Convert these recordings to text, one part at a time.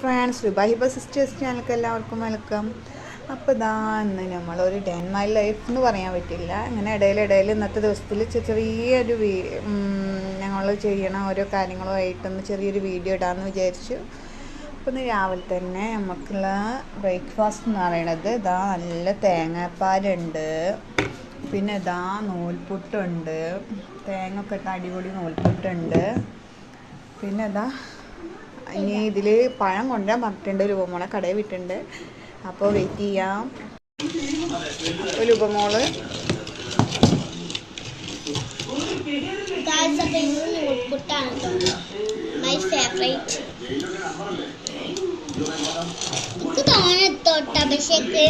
Friends വിബാഹിബ sisters ചാനലൊക്കെ എല്ലാവർക്കും welcome അപ്പോൾ ഇതാ ഇന്ന് നമ്മളൊരു ടെൻ മൈൽ ലൈഫ് എന്ന് പറയാൻ പറ്റില്ല. ഇങ്ങനെ ഇടയിലിടയിൽ ഇന്നത്തെ ദിവസത്തിൽ ചെറിയൊരു വീ ഞങ്ങൾ ചെയ്യണ ഓരോ കാര്യങ്ങളുമായിട്ടൊന്ന് ചെറിയൊരു വീഡിയോ ഇടാമെന്ന് വിചാരിച്ചു. അപ്പോൾ ഇന്ന് രാവിലെ തന്നെ നമുക്കുള്ള ബ്രേക്ക്ഫാസ്റ്റ് എന്ന് പറയണത് ഇതാ നല്ല തേങ്ങാപ്പാലുണ്ട്. പിന്നെ ഇതാ നൂൽപുട്ടുണ്ട്. തേങ്ങ ഒക്കെ ഇട്ട് അടിപൊളി നൂൽപുട്ടുണ്ട്. പിന്നെ ഇതാ ഇനി ഇതിൽ പഴം കൊണ്ടുവരാൻ പറഞ്ഞിട്ടുണ്ട് രൂപമോളെ കടയിൽ വിട്ടിട്ടുണ്ട്. അപ്പോൾ വെയിറ്റ് ചെയ്യാം. ഒരു തൊട്ടഭിഷേക്ക്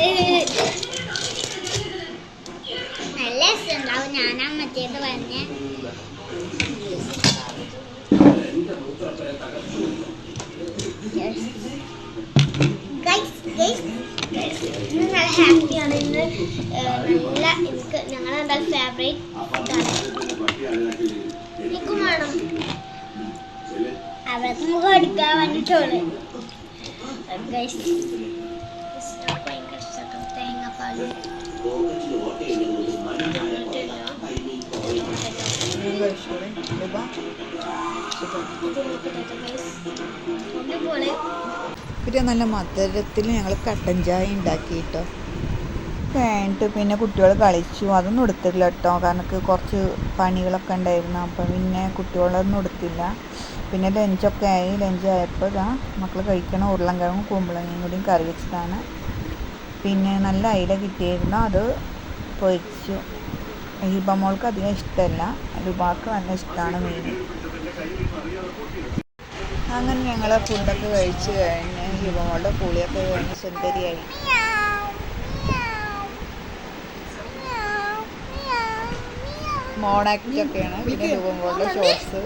നല്ല രസമുണ്ടാവും. ഞാനാ മറ്റേത് പറഞ്ഞ. ഇന്ന് നല്ല ഹാപ്പിയാണ് ഇന്ന് നല്ല എനിക്ക് ഞങ്ങളെന്താ ഫേവറേറ്റ് ഇതാണ്. എനിക്കും വേണം. അവർക്ക് നമുക്ക് എടുക്കാൻ വേണ്ടിട്ടുള്ളു ഭയങ്കര ഇഷ്ടം. തേങ്ങാപ്പാൽ പിന്നെ നല്ല മധുരത്തിൽ ഞങ്ങൾ കട്ടൻ ചായ ഉണ്ടാക്കി കേട്ടോ കഴിഞ്ഞിട്ട് പിന്നെ കുട്ടികൾ കളിച്ചു. അതൊന്നും എടുത്തില്ല കേട്ടോ. കാരണം കുറച്ച് പണികളൊക്കെ ഉണ്ടായിരുന്നു. അപ്പം പിന്നെ കുട്ടികളൊന്നും എടുത്തില്ല. പിന്നെ ലഞ്ചൊക്കെ ആയി. ലഞ്ച് ആയപ്പോൾ ഇതാ മക്കൾ കഴിക്കണ ഉരുളൻകിഴങ്ങും കുമ്പളങ്ങയും കൂടിയും കറി വെച്ചതാണ്. പിന്നെ നല്ല അയില കിട്ടിയിരുന്നു. അത് പൊരിച്ചു. ഹിബമോൾക്ക് അധികം ഇഷ്ടമല്ല. ലുബാക്ക് നല്ല ഇഷ്ടമാണ് മീൻ അങ്ങനെ ഞങ്ങൾ ഫുഡൊക്കെ കഴിച്ച് കഴിഞ്ഞ് ഹിമമോളുടെ കൂളിയൊക്കെ കഴിഞ്ഞ് സുന്ദരിയായി. മോണാക്റ്റൊക്കെയാണ് പിന്നെ ഹിമമോളുടെ ഷോർട്സ്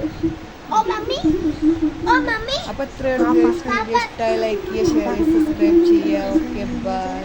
ഇത്രയാണ് വീഡിയോ ഇഷ്ടമായി ലൈക്ക് ചെയ്യുക ഷെയർ ചെയ്യുക സബ്സ്ക്രൈബ് ചെയ്യുക ഓക്കെ ബൈ